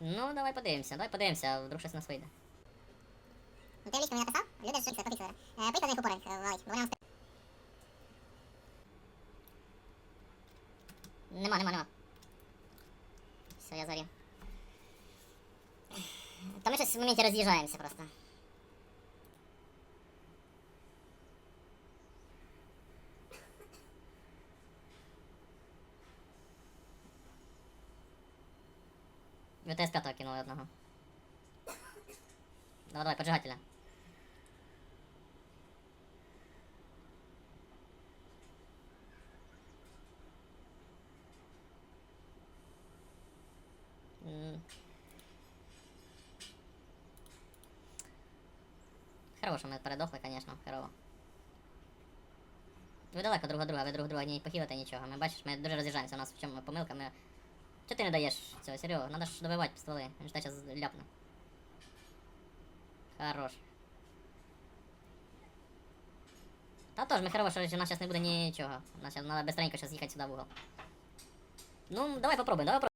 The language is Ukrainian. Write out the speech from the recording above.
Ну, давай подивимося, давай подивимося, вдруг щось у нас вийде. Ти в мені написав? Люди ж щось пофіксили. Е, Поїхали до них упорить, валить, бо нам Нема, нема, нема. Все, я зарів. Та ми щось в моменті роз'їжджаємося просто. ВТС 5 кинули одного. Давай, давай, поджигателя. Що ми передохли, звісно, херово. Ви далеко друг друга, ви друг друга не похилите нічого. Ми бачиш, ми дуже роз'їжджаємося, у нас в чому помилка, ми. Чого ты не даешь? Все, Серега? Надо ж добивать стволы. він ж те зараз. Хорош. Та тоже мы що у нас сейчас не буде нічого. У нас сейчас надо быстренько сейчас ехать сюда в угол. Ну, давай попробуем, давай попробуємо.